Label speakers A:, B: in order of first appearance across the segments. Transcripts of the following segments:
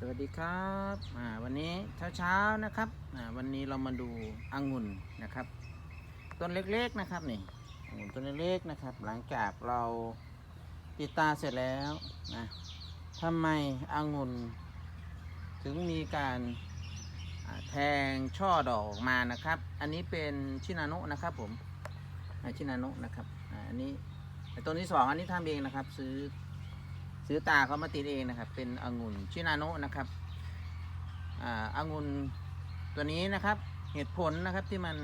A: สวัสดีครับอ่าวันนี้เช้าๆนะครับอ่าวันนี้เรามาดูองุ่นนะครับ ต้นเล็กๆนะครับนี่องุ่นต้นเล็กๆนะครับ หลังจากเราติดตาเสร็จแล้วนะทำไมองุ่นถึงมีการแทงช่อดอกออกมานะครับ อันนี้เป็นชินานุนะครับผมชินานุนะครับอ่าอันนี้ต้นที่สองอันนี้ทำเองนะครับ ซื้อ ซื้อตาเขามาติดเองนะครับ เป็นองุ่นชินาโนะนะครับอ่าองุ่นตัวนี้นะครับ เหตุผลนะครับที่มัน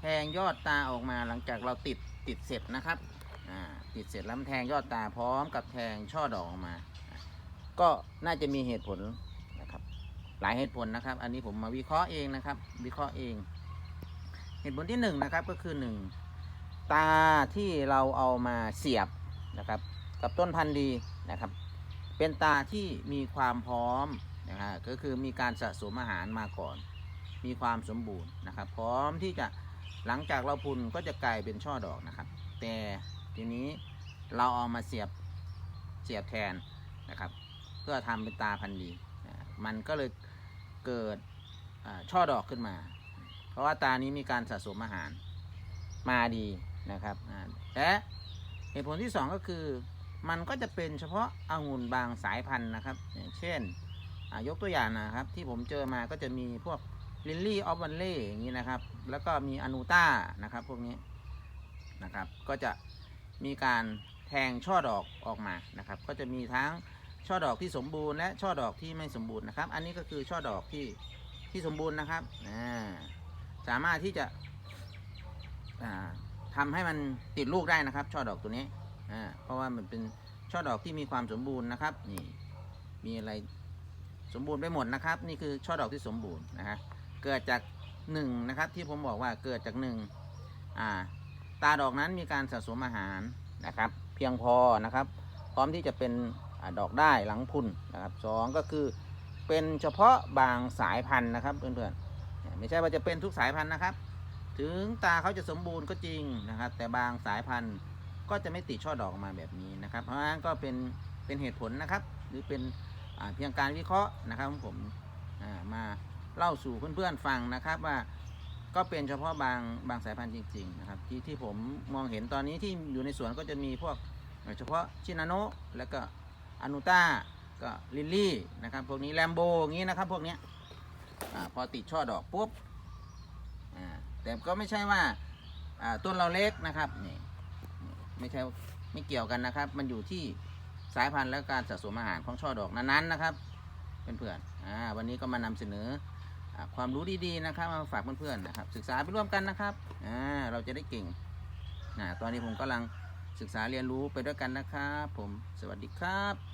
A: แทงยอดตาออกมาหลังจากเราติดติดเสร็จนะครับอ่าติดเสร็จแล้วแทงยอดตาพร้อมกับแทงช่อดอกออกมา ก็น่าจะมีเหตุผลนะครับ หลายเหตุผลนะครับ อันนี้ผมมาวิเคราะห์เองนะครับ วิเคราะห์เอง เหตุผลที่หนึ่งนะครับก็คือหนึ่งตาที่เราเอามาเสียบนะครับ กับต้นพันธุ์ดีนะครับ เป็นตาที่มีความพร้อมนะฮะก็คือมีการสะสมอาหารมาก่อน มีความสมบูรณ์นะครับ พร้อมที่จะหลังจากเราพุนก็จะกลายเป็นช่อดอกนะครับ แต่ทีนี้เราเอามาเสียบเสียบแทนนะครับ เพื่อทำเป็นตาพันธุ์ดีมันก็เลยเกิดช่อดอกขึ้นมา เพราะว่าตานี้มีการสะสมอาหารมาดีนะครับและเหตุผลที่สองก็คือ มันก็จะเป็นเฉพาะองุ่นบางสายพันธุ์นะครับ อย่างเช่นยกตัวอย่างนะครับ ที่ผมเจอมาก็จะมีพวกลิลลี่ออฟวันเล่อย่างนี้นะครับ แล้วก็มีอนูต้านะครับพวกนี้นะครับ ก็จะมีการแทงช่อดอกออกมานะครับ ก็จะมีทั้งช่อดอกที่สมบูรณ์และช่อดอกที่ไม่สมบูรณ์นะครับ อันนี้ก็คือช่อดอกที่ที่สมบูรณ์นะครับสามารถที่จะอ่าทำให้มันติดลูกได้นะครับ ช่อดอกตัวนี้ อ่าเพราะว่ามันเป็นช่อดอกที่มีความสมบูรณ์นะครับ นี่มีอะไรสมบูรณ์ไปหมดนะครับ นี่คือช่อดอกที่สมบูรณ์นะฮะเกิดจากหนึ่งนะครับที่ผมบอกว่าเกิดจากหนึ่งอ่าตาดอกนั้นมีการสะสมอาหารนะครับ เพียงพอนะครับ พร้อมที่จะเป็นอดอกได้หลังพุ่นนะครับสองก็คือเป็นเฉพาะบางสายพันธุ์นะครับเพื่อนๆไม่ใช่ว่าจะเป็นทุกสายพันธุ์นะครับ ถึงตาเขาจะสมบูรณ์ก็จริงนะครับ แต่บางสายพันธุ์ ก็จะไม่ติดช่อดอกออกมาแบบนี้นะครับ เพราะฉะนั้นก็เป็นเป็นเหตุผลนะครับ หรือเป็นเพียงการวิเคราะห์นะครับของผมมาเล่าสู่เพื่อนๆฟังนะครับว่าก็เป็นเฉพาะบางบางสายพันธุ์จริงๆนะครับที่ที่ผมมองเห็นตอนนี้ที่อยู่ในสวนก็จะมีพวกเฉพาะชินาโนแล้วก็อนุต้าก็ลิลลี่นะครับพวกนี้แลมโบอย่างนี้นะครับพวกนี้พอติดช่อดอกปุ๊บแต่ก็ไม่ใช่ว่าต้นเราเล็กนะครับนี่ ไม่ใช่ไม่เกี่ยวกันนะครับ มันอยู่ที่สายพันธุ์และการสะสมอาหารของช่อดอกนั้นๆนะครับเพื่อนๆอ่าวันนี้ก็มานำเสนออความรู้ดีๆนะครับมาฝากเพื่อนๆนะครับ ศึกษาไปร่วมกันนะครับอ่าเราจะได้เก่งอ่าตอนนี้ผมกำลังศึกษาเรียนรู้ไปด้วยกันนะครับ ผมสวัสดีครับ